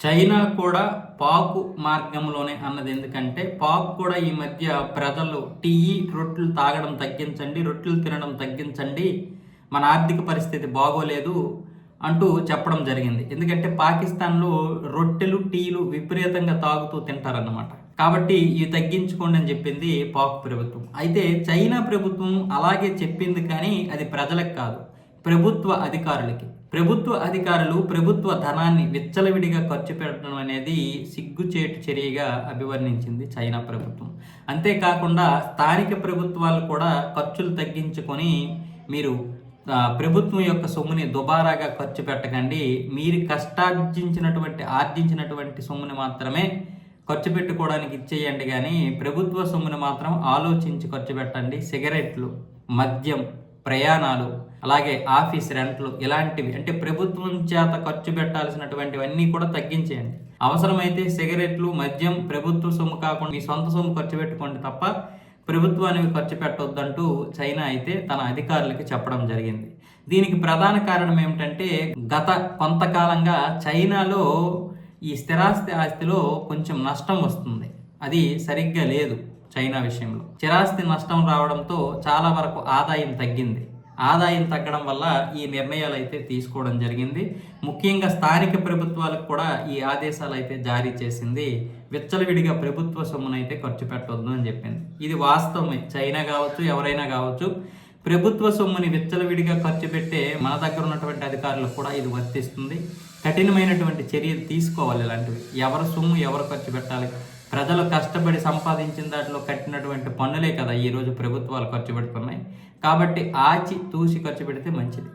China కూడా పాకు మార్గంలోనే అన్నది ఎందుకంటే పాకు కూడా ఈ మధ్య ప్రజలు టీ రొట్టెలు తాగడం తగ్గించండి రొట్టెలు తినడం తగ్గించండి. మన ఆర్థిక పరిస్థితి బాగోలేదు అంటూ చెప్పడం జరిగింది. ఎందుకంటే పాకిస్తాన్లో రొట్టెలు టీలు విపరీతంగా తాగుతూ తింటారన్నమాట. కాబట్టి ఇవి తగ్గించుకోండి అని చెప్పింది పాక్ ప్రభుత్వం. అయితే చైనా ప్రభుత్వం అలాగే చెప్పింది కానీ అది ప్రజలకు కాదు. ప్రభుత్వ అధికారులకి. ప్రభుత్వ అధికారులు ప్రభుత్వ ధనాన్ని విచ్చలవిడిగా ఖర్చు పెట్టడం అనేది సిగ్గుచేటు చర్యగా అభివర్ణించింది చైనా ప్రభుత్వం. అంతేకాకుండా స్థానిక ప్రభుత్వాలు కూడా ఖర్చులు తగ్గించుకొని మీరు ప్రభుత్వం యొక్క సొమ్ముని దుబారాగా ఖర్చు పెట్టకండి. మీరు కష్టార్జించినటువంటి ఆర్జించినటువంటి సొమ్ముని మాత్రమే ఖర్చు పెట్టుకోవడానికి ఇచ్చేయండి కానీ ప్రభుత్వ సొమ్ముని మాత్రం ఆలోచించి ఖర్చు పెట్టండి. సిగరెట్లు మద్యం ప్రయాణాలు అలాగే ఆఫీస్ రెంట్లు ఇలాంటివి. అంటే ప్రభుత్వం చేత ఖర్చు పెట్టాల్సినటువంటివన్నీ కూడా తగ్గించేయండి. అవసరమైతే సిగరెట్లు మద్యం ప్రభుత్వ సొమ్ము కాకుండా మీ సొంత సొమ్ము ఖర్చు పెట్టుకోండి తప్ప ప్రభుత్వానికి ఖర్చు పెట్టొద్దంటూ చైనా అయితే తన అధికారులకి చెప్పడం జరిగింది. దీనికి ప్రధాన కారణం ఏమిటంటే గత కొంతకాలంగా చైనాలో ఈ స్థిరాస్తి ఆస్తిలో కొంచెం నష్టం వస్తుంది. అది సరిగ్గా లేదు. చైనా విషయంలో. చిరాస్తి నష్టం రావడంతో చాలా వరకు ఆదాయం తగ్గింది. ఆదాయం తగ్గడం వల్ల ఈ నిర్ణయాలు అయితే తీసుకోవడం జరిగింది. ముఖ్యంగా స్థానిక ప్రభుత్వాలకు కూడా ఈ ఆదేశాలు అయితే జారీ చేసింది. విచ్చలవిడిగా ప్రభుత్వ సొమ్మునైతే ఖర్చు పెట్టవద్దు అని చెప్పింది. ఇది వాస్తవమే. చైనా కావచ్చు ఎవరైనా కావచ్చు ప్రభుత్వ సొమ్ముని విచ్చలవిడిగా ఖర్చు పెట్టే మన దగ్గర ఉన్నటువంటి అధికారులకు కూడా ఇది వర్తిస్తుంది. కఠినమైనటువంటి చర్యలు తీసుకోవాలి ఇలాంటివి. ఎవరి సొమ్ము ఎవరు ఖర్చు పెట్టాలి? ప్రజలు కష్టపడి సంపాదించిన దాంట్లో కట్టినటువంటి పన్నులే కదా ఈరోజు ప్రభుత్వాలు ఖర్చు పెడుతున్నాయి. కాబట్టి ఆచి తూసి ఖర్చు పెడితే మంచిది.